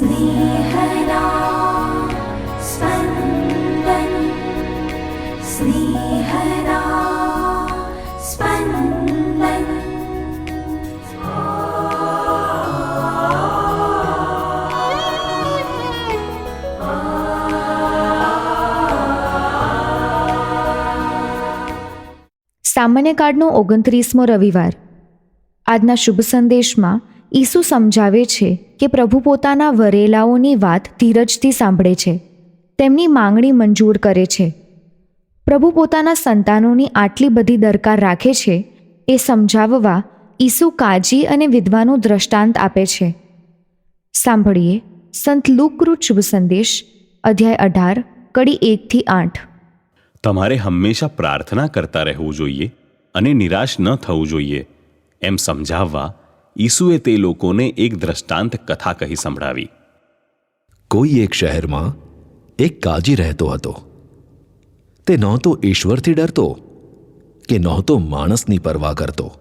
स्नेहदा स्पन्दन् स्नेहदा स्पन्दन् સામાન્ય કાર્ડનો ઓગણત્રીસમો રવિવાર આજના શુભ સંદેશમાં ઈસુ સમજાવે છે કે પ્રભુ પોતાના વરેલાઓની વાત ધીરજથી સાંભળે છે. તેમની માંગણી મંજૂર કરે છે. પ્રભુ પોતાના સંતાનોની આટલી બધી દરકાર રાખે છે એ સમજાવવા ઈસુ કાજી અને વિધવાનું દ્રષ્ટાંત આપે છે. સાંભળીએ સંત લુકૃત શુભ સંદેશ, અધ્યાય અઢાર, કડી એકથી આઠ. તમારે હંમેશા પ્રાર્થના કરતા રહેવું જોઈએ અને નિરાશ ન થવું જોઈએ. એમ સમજાવવા ઈસુએ તે લોકોને એક દ્રષ્ટાંત કથા કહી સંભળાવી. કોઈ એક શહેરમાં એક કાજી રહેતો હતો. તે નહોતો ઈશ્વરથી ડરતો કે નહોતો માણસની પરવા કરતો.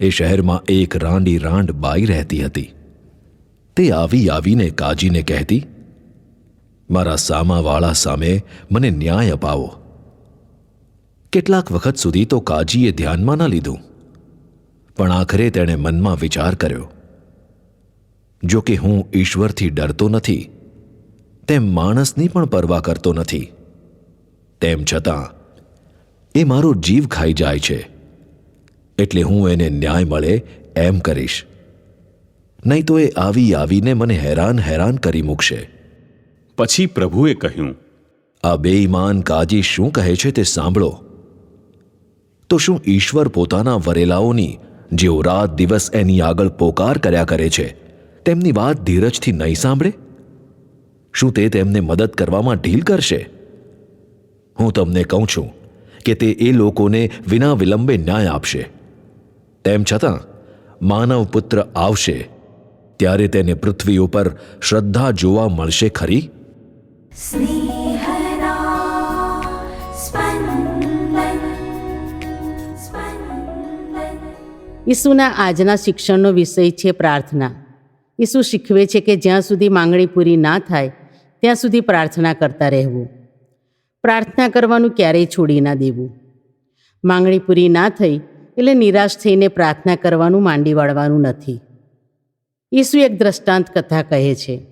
એ શહેરમાં એક રાંડી રાંડ બાઈ રહેતી હતી. તે આવી આવીને કાજીને કહેતી, મારા સામાવાળા સામે મને ન્યાય અપાવો. કેટલાક વખત સુધી તો કાજીએ ધ્યાનમાં ન લીધું. પણ આખરે તેણે મનમાં વિચાર કર્યો જો કે હું ઈશ્વરથી ડરતો નથી તેમ માણસની પણ પરવા કરતો નથી તેમ છતાં એ મારો જીવ ખાઈ જાય છે એટલે હું એને ન્યાય મળે એમ કરીશ. નહીં તો એ આવી આવીને મને હેરાન હેરાન કરી મૂકશે. પછી પ્રભુએ કહ્યું આ બેઈમાન કાજી શું કહે છે તે સાંભળો. તો શું ઈશ્વર પોતાના વરેલાઓની જેઓ રાત દિવસ એની આગળ પોકાર કર્યા કરે છે, તેમની વાત ધીરજથી નહીં સાંભળે? શું તે તેમને મદદ કરવામાં ઢીલ કરશે? હું તમને કહું છું કે તે એ લોકોને વિના વિલંબે ન્યાય આપશે. તેમ છતાં, માનવ પુત્ર આવશે, ત્યારે તેને પૃથ્વી ઉપર શ્રદ્ધા જોવા મળશે ખરી? ઈસુના આજના શિક્ષણનો વિષય છે પ્રાર્થના. ઈસુ શીખવે છે કે જ્યાં સુધી માંગણી પૂરી ના થાય, ત્યાં સુધી પ્રાર્થના કરતા રહેવું. પ્રાર્થના કરવાનું ક્યારેય છોડી ના દેવું. માંગણી પૂરી ના થઈ એટલે નિરાશ થઈને પ્રાર્થના કરવાનું માંડી વાળવાનું નથી. ઈસુ એક દ્રષ્ટાંત કથા કહે છે.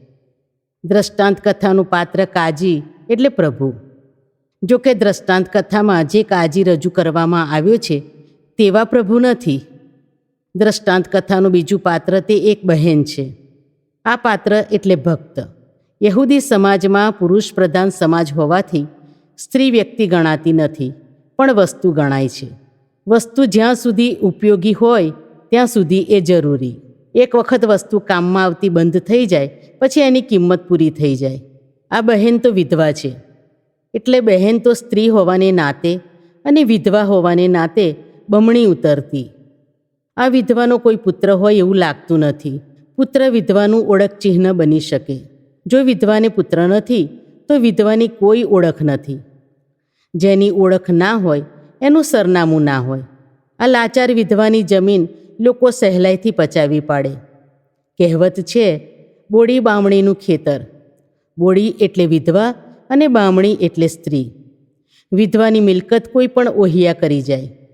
દ્રષ્ટાંત કથાનું પાત્ર કાજી એટલે પ્રભુ. જો કે દ્રષ્ટાંત કથામાં જે કાજી રજૂ કરવામાં આવ્યો છે, તેવા પ્રભુ નથી. દ્રષ્ટાંત કથાનું બીજું પાત્ર તે એક બહેન છે. આ પાત્ર એટલે ભક્ત. યહૂદી સમાજમાં પુરુષ પ્રધાન સમાજ હોવાથી સ્ત્રી વ્યક્તિ ગણાતી નથી, પણ વસ્તુ ગણાય છે. વસ્તુ જ્યાં સુધી ઉપયોગી હોય, ત્યાં સુધી એ જરૂરી. એક વખત વસ્તુ કામમાં આવતી બંધ થઈ જાય, પછી એની કિંમત પૂરી થઈ જાય. આ બહેન તો વિધવા છે. એટલે બહેન તો સ્ત્રી હોવાને નાતે અને વિધવા હોવાને નાતે બમણી ઉતરતી. આ વિધવાનો કોઈ પુત્ર હોય એવું લાગતું નથી. પુત્ર વિધવાનું ઓળખ ચિહ્ન બની શકે. જો વિધવાને પુત્ર નથી, તો વિધવાની કોઈ ઓળખ નથી. જેની ઓળખ ના હોય, એનું સરનામું ના હોય. આ લાચાર વિધવાની જમીન લોકો સહેલાઈથી પચાવી પાડે. કહેવત છે, બોડી બામણીનું ખેતર. બોડી એટલે વિધવા અને બામણી એટલે સ્ત્રી. વિધવાની મિલકત કોઈ પણ ઓહિયા કરી જાય.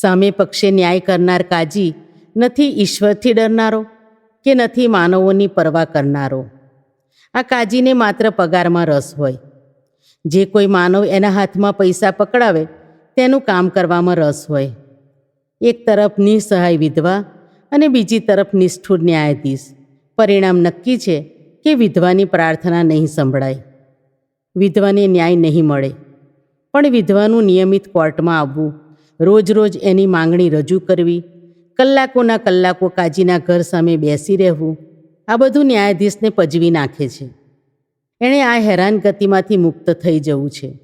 સામે પક્ષે ન્યાય કરનાર કાજી નથી ઈશ્વરથી ડરનારો કે નથી માનવોની પરવા કરનારો. આ કાજીને માત્ર પગારમાં રસ હોય. જે કોઈ માનવ એના હાથમાં પૈસા પકડાવે, તેનું કામ કરવામાં રસ હોય. એક તરફ નિસહાય વિધવા અને બીજી તરફ નિષ્ઠુર ન્યાયાધીશ. પરિણામ નક્કી છે કે વિધવાની પ્રાર્થના નહીં સંભળાય. વિધવાને ન્યાય નહીં મળે. પણ વિધવાનું નિયમિત કોર્ટમાં આવવું રોજ રોજ એની માંગણી રજૂ કરવી, કલાકોના કલાકો કાજીના ઘર સામે બેસી રહેવું, આ બધું ન્યાયાધીશને પજવી નાખે છે. એણે આ હેરાનગતિમાંથી મુક્ત થઈ જવું છે.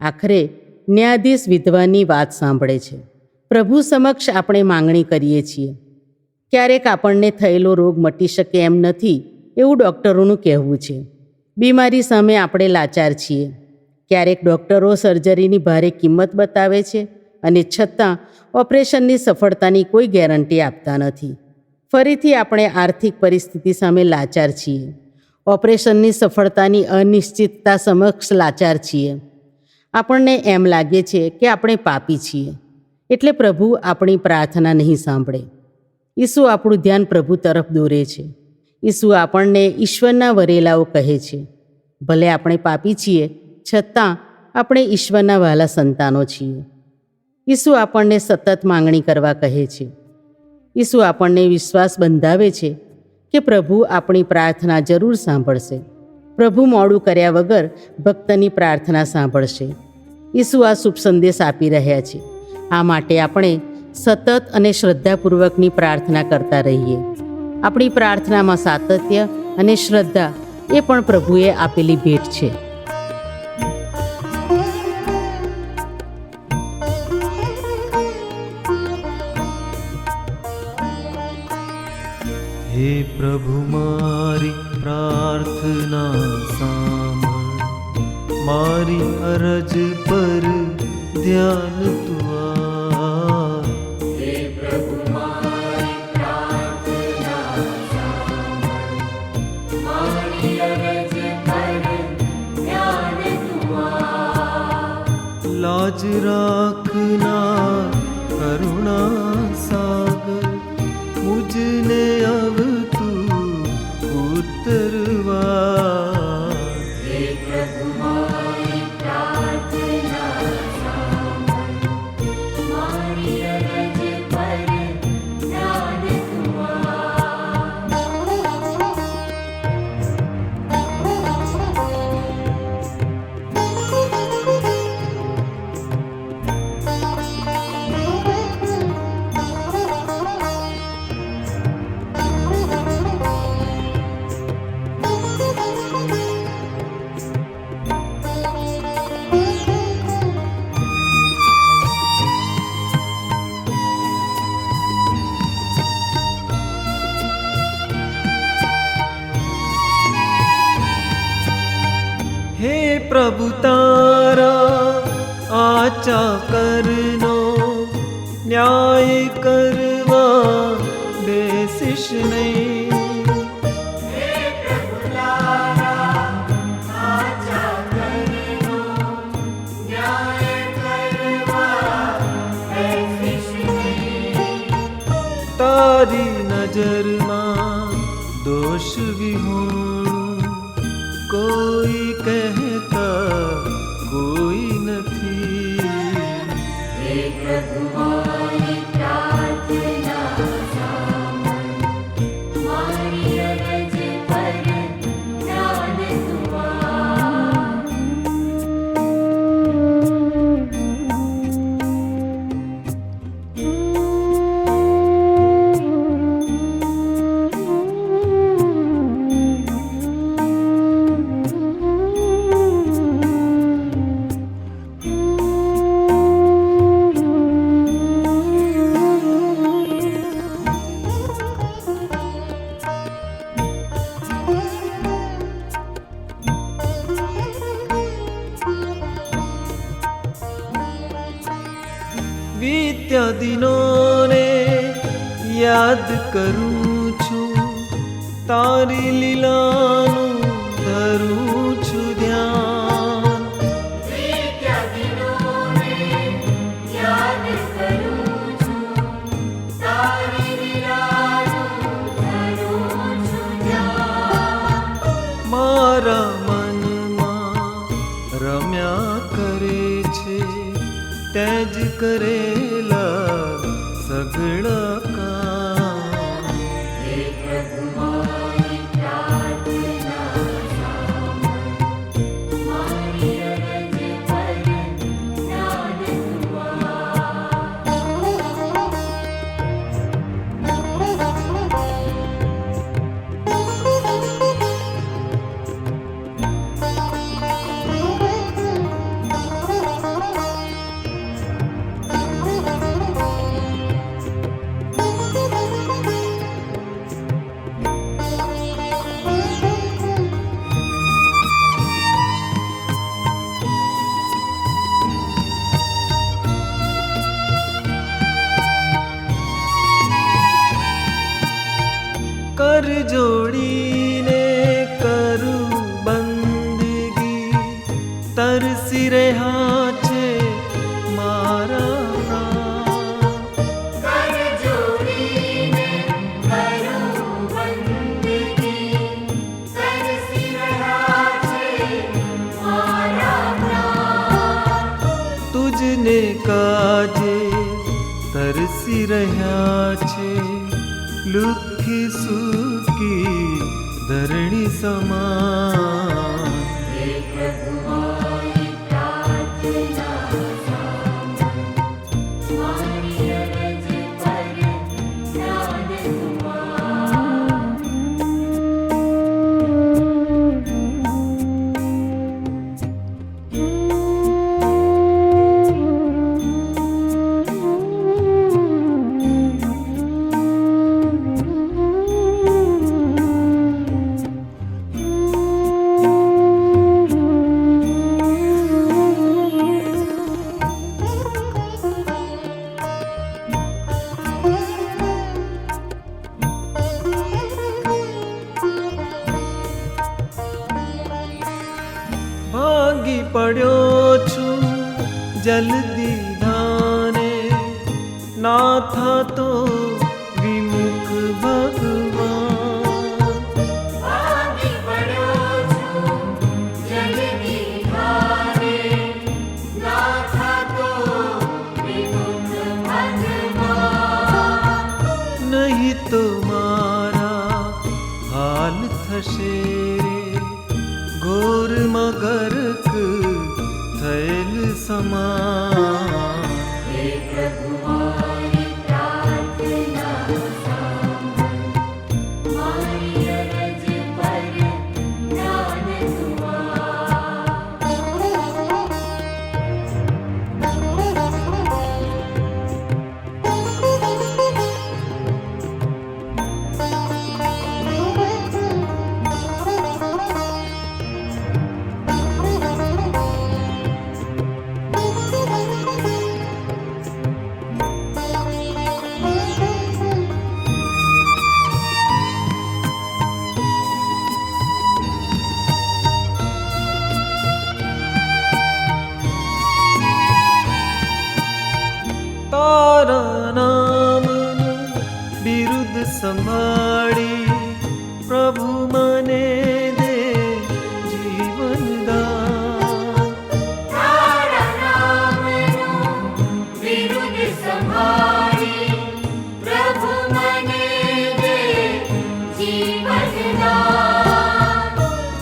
આખરે ન્યાયાધીશ વિધવાની વાત સાંભળે છે. પ્રભુ સમક્ષ આપણે માંગણી કરીએ છીએ. ક્યારેક આપણને થયેલો રોગ મટી શકે એમ નથી એવું ડૉક્ટરોનું કહેવું છે. બીમારી સામે આપણે લાચાર છીએ. ક્યારેક ડૉક્ટરો સર્જરીની ભારે કિંમત બતાવે છે અને છતાં ઓપરેશનની સફળતાની કોઈ ગેરંટી આપતા નથી. ફરીથી આપણે આર્થિક પરિસ્થિતિ સામે લાચાર છીએ. ઓપરેશનની સફળતાની અનિશ્ચિતતા સમક્ષ લાચાર છીએ. આપણને એમ લાગે છે કે આપણે પાપી છીએ. એટલે પ્રભુ આપણી પ્રાર્થના નહીં સાંભળે. ઈસુ આપણું ધ્યાન પ્રભુ તરફ દોરે છે. ઈસુ આપણને ઈશ્વરના વરેલાઓ કહે છે. ભલે આપણે પાપી છીએ, છતાં આપણે ઈશ્વરના વહાલા સંતાનો છીએ. ઈસુ આપણને સતત માંગણી કરવા કહે છે. ઈસુ આપણને વિશ્વાસ બંધાવે છે કે પ્રભુ આપણી પ્રાર્થના જરૂર સાંભળશે. પ્રભુ મોડું કર્યા વગર ભક્તની પ્રાર્થના સાંભળશે. ઈસુ આ શુભ સંદેશ આપી રહ્યા છે. આ માટે આપણે સતત અને શ્રદ્ધાપૂર્વકની પ્રાર્થના કરતા રહીએ. આપણી પ્રાર્થનામાં સાતત્ય અને શ્રદ્ધા એ પણ પ્રભુએ આપેલી ભેટ છે. હે પ્રભુ મારી પ્રાર્થના સાંભળ. મારી અરજ પર ધ્યાન તું આપ. લાજ રાખના કરુણા પ્રભુ તારા આચા કરનો ન્યાય કરવા બેસીશ નહીં. તારી નજરમાં યાદ કરું છું. તારી લીલાનું તરસી રહ્યા છે. લુખી સુખી ધરણી સમાન. ecel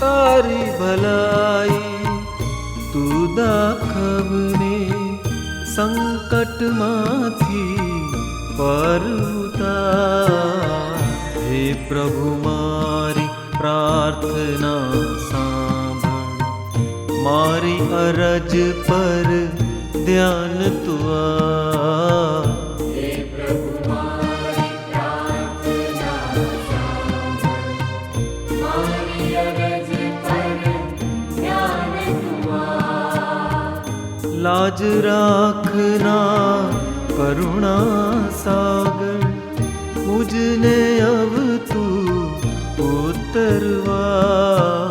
તારી ભલાઈ તું દાખવને સંકટમાંથી પરતા હે પ્રભુ મારી પ્રાર્થના સાંભળ મારી અરજ પર ધ્યાન તુઆ. લાજ રાખના કરુણા સાગર મુજને અવ તું ઉતરવા.